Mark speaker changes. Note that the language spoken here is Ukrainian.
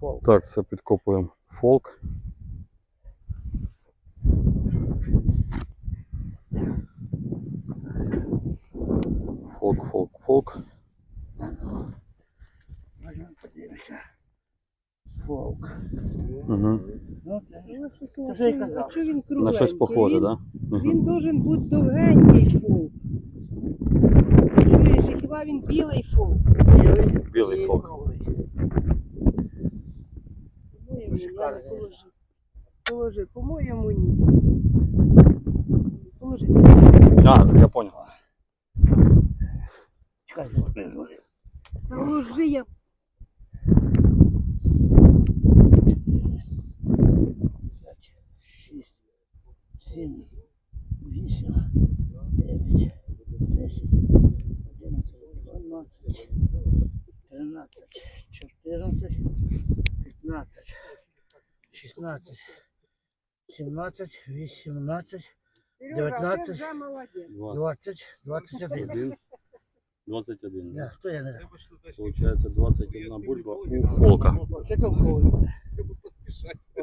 Speaker 1: Фолк.
Speaker 2: Так, це підкопуємо фолк. Фолк, фолк, фолк.
Speaker 1: Подивимося. Фолк.
Speaker 2: Угу.
Speaker 1: Ну, вже й
Speaker 3: що-
Speaker 1: казав.
Speaker 3: Якщо він
Speaker 2: На щось похоже,
Speaker 3: він,
Speaker 2: так? Да?
Speaker 3: Він должен бути довгенький фолк. Чуєш, і хіба він білий фолк?
Speaker 1: білий.
Speaker 2: Білий
Speaker 1: і
Speaker 2: фолк.
Speaker 1: круглий.
Speaker 3: По-моєму, я положи. Положи, по-моєму, ні. Положи.
Speaker 2: А, я понял.
Speaker 1: Чекай.
Speaker 3: Положи, я
Speaker 1: П'ять, шість, сім, вісім, дев'ять, десять, одинадцять, дванадцять, тринадцять, чотирнадцять, п'ятнадцять, шістнадцять, сімнадцять, вісімнадцять,
Speaker 3: Сережа,
Speaker 1: Дев'ятнадцять.
Speaker 3: ти вже молодець.
Speaker 1: двадцять, двадцять один.
Speaker 2: 21.
Speaker 1: Да, хто я не
Speaker 2: Получается 21 бульба у фолка.
Speaker 1: Це толковий.